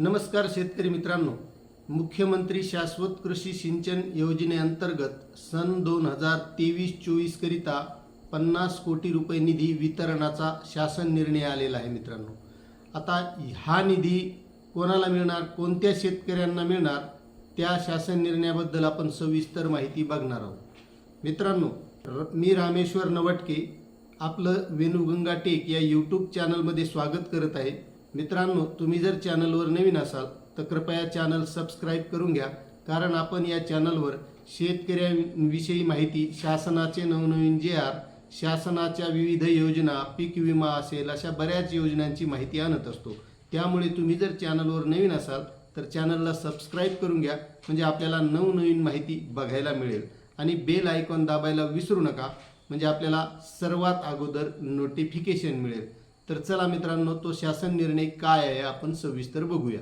नमस्कार शेतकरी मित्रांनो. मुख्यमंत्री शाश्वत कृषी सिंचन योजनेअंतर्गत सन दोन हजार तेवीस चोवीसकरिता पन्नास कोटी रुपये निधी वितरणाचा शासन निर्णय आलेला आहे मित्रांनो. आता हा निधी कोणाला मिळणार कोणत्या शेतकऱ्यांना मिळणार त्या शासन निर्णयाबद्दल आपण सविस्तर माहिती बघणार आहोत. मित्रांनो र मी रामेश्वर नवटके आपलं वेणुगंगा टेक या यूट्यूब चॅनलमध्ये स्वागत करत आहे. मित्रांनो तुम्ही जर चॅनलवर नवीन असाल तर कृपया चॅनल सबस्क्राईब करून घ्या कारण आपण या चॅनलवर शेतकऱ्यांविषयी माहिती शासनाचे नवनवीन जे आर शासनाच्या विविध योजना पीक विमा असेल अशा बऱ्याच योजनांची माहिती आणत असतो. त्यामुळे तुम्ही जर चॅनलवर नवीन असाल तर चॅनलला सबस्क्राईब करून घ्या म्हणजे आपल्याला नवनवीन माहिती बघायला मिळेल. आणि बेल आयकॉन दाबायला विसरू नका म्हणजे आपल्याला सर्वात अगोदर नोटिफिकेशन मिळेल. तर चला मित्रांनो तो शासन निर्णय काय आहे आपण सविस्तर बघूया.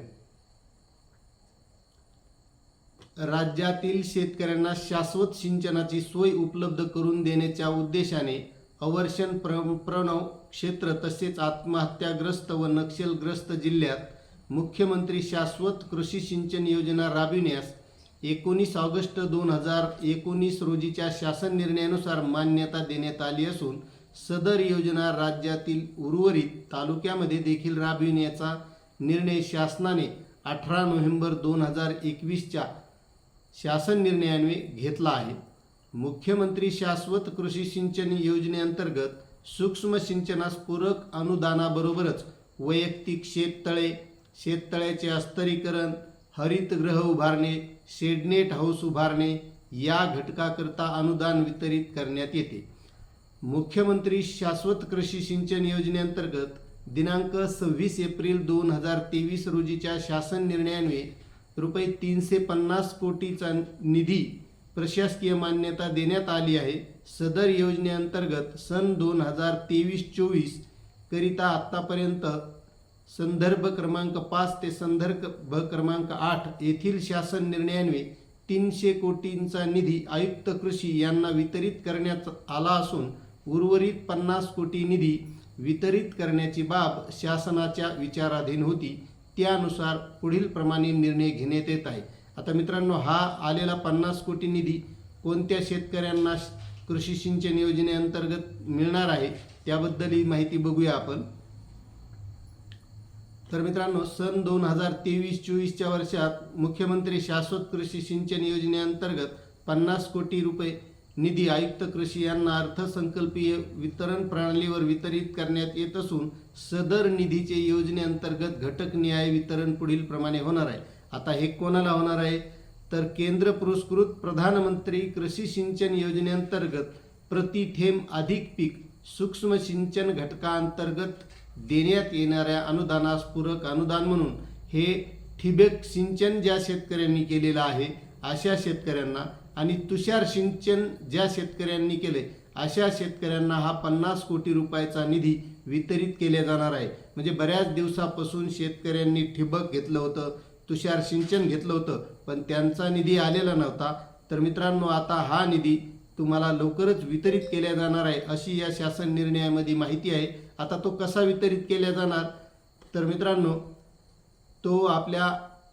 राज्यातील शेतकऱ्यांना शाश्वत सिंचनाची सोय उपलब्ध करून देण्याच्या उद्देशाने अवर्षण प्र प्रणव क्षेत्र तसेच आत्महत्याग्रस्त व नक्षलग्रस्त जिल्ह्यात मुख्यमंत्री शाश्वत कृषी सिंचन योजना राबविण्यास एकोणीस ऑगस्ट दोन हजार एकोणीस रोजीच्या शासन निर्णयानुसार मान्यता देण्यात आली असून सदर योजना राज्यातील उर्वरित तालुक्यामध्ये देखील राबविण्याचा निर्णय शासनाने अठरा नोव्हेंबर दोन हजार एकवीसच्या शासन निर्णयान्वये घेतला आहे. मुख्यमंत्री शाश्वत कृषी सिंचन योजनेअंतर्गत सूक्ष्म सिंचनास पूरक अनुदानाबरोबरच वैयक्तिक शेततळे शेततळ्याचे अस्तरीकरण हरितगृह उभारणे शेडनेट हाऊस उभारणे या घटकाकरता अनुदान वितरित करण्यात येते. मुख्यमंत्री शाश्वत कृषी सिंचन योजनेअंतर्गत दिनांक सव्वीस एप्रिल दोन हजार तेवीस रोजीच्या शासन निर्णयान्वये रुपये तीनशे पन्नास कोटीचा निधी प्रशासकीय मान्यता देण्यात आली आहे. सदर योजनेअंतर्गत सन दोन हजार तेवीस चोवीस करिता आत्तापर्यंत संदर्भ क्रमांक पाच ते संदर्भ क्रमांक आठ येथील शासन निर्णयान्वये तीनशे कोटींचा निधी आयुक्त कृषी यांना वितरित करण्यात आला असून उर्वरित पन्नास कोटी निधी वितरित करण्याची बाब शासनाच्या विचाराधीन होती. त्यानुसार पुढील प्रमाणे निर्णय घेण्यात येत आहे. आता मित्रांनो हा आलेला पन्नास कोटी निधी कोणत्या शेतकऱ्यांना कृषी सिंचन योजनेअंतर्गत मिळणार आहे त्याबद्दल ही माहिती बघूया आपण. तर मित्रांनो सन दोन हजार तेवीस चोवीसच्या वर्षात मुख्यमंत्री शाश्वत कृषी सिंचन योजनेअंतर्गत पन्नास कोटी रुपये निधी आयुक्त कृषी यांना अर्थसंकल्पीय वितरण प्रणालीवर वितरित करण्यात येत असून सदर निधीचे योजनेअंतर्गत घटक न्याय वितरण पुढील प्रमाणे होणार आहे. आता हे कोणाला होणार आहे? तर केंद्र पुरस्कृत प्रधानमंत्री कृषी सिंचन योजनेअंतर्गत प्रति थेंब अधिक पीक सूक्ष्म सिंचन घटकाअंतर्गत देण्यात येणाऱ्या अनुदानास पूरक अनुदान म्हणून हे ठिबक सिंचन ज्या शेतकऱ्यांनी केलेलं आहे अशा शेतकऱ्यांना आणि तुषार सिंचन ज्या शेतकऱ्यांनी केले अशा शेतकऱ्यांना हा पन्नास कोटी रुपयाचा निधी वितरित केला जाणार आहे. म्हणजे बऱ्याच दिवसापासून शेतकऱ्यांनी ठिबक घेतलं होतं तुषार सिंचन घेतलं होतं पण त्यांचा निधी आलेला नव्हता. तर मित्रांनो आता हा निधी तुम्हाला लवकरच वितरित केल्या जाणार आहे अशी या शासन निर्णयामध्ये माहिती आहे. आता तो कसा वितरित केला जाणार? तर मित्रांनो तो आपल्या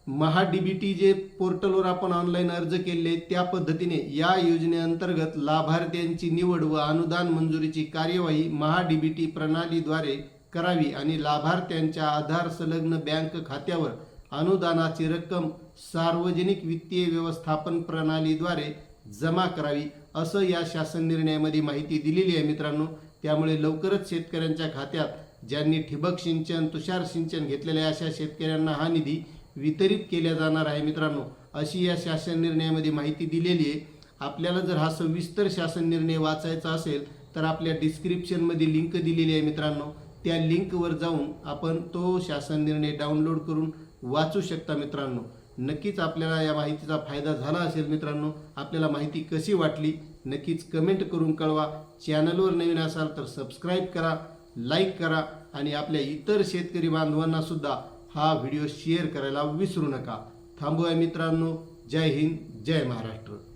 महा टी जे पोर्टलवर आपण ऑनलाईन अर्ज केले त्या पद्धतीने या योजनेअंतर्गत लाभार्थ्यांची निवड व अनुदान मंजुरीची कार्यवाही महा टी प्रणालीद्वारे करावी आणि लाभार्थ्यांच्या आधार संलग्न बँक खात्यावर अनुदानाची रक्कम सार्वजनिक वित्तीय व्यवस्थापन प्रणालीद्वारे जमा करावी असं या शासन निर्णयामध्ये माहिती दिलेली आहे मित्रांनो. त्यामुळे लवकरच शेतकऱ्यांच्या खात्यात ज्यांनी ठिबक सिंचन तुषार सिंचन घेतलेल्या अशा शेतकऱ्यांना हा निधी वितरित केल्या जाणार आहे मित्रांनो. अशी या शासन निर्णयामध्ये माहिती दिलेली आहे. आपल्याला जर हा सविस्तर शासन निर्णय वाचायचा असेल तर आपल्या डिस्क्रिप्शनमध्ये लिंक दिलेली आहे मित्रांनो. त्या लिंकवर जाऊन आपण तो शासन निर्णय डाउनलोड करून वाचू शकता मित्रांनो. नक्कीच आपल्याला या माहितीचा फायदा झाला असेल मित्रांनो. आपल्याला माहिती कशी वाटली नक्कीच कमेंट करून कळवा. चॅनलवर नवीन असाल तर सबस्क्राईब करा लाईक करा आणि आपल्या इतर शेतकरी बांधवांनासुद्धा हा व्हिडिओ शेअर करायला विसरू नका. थांबूया मित्रांनो. जय हिंद जय महाराष्ट्र.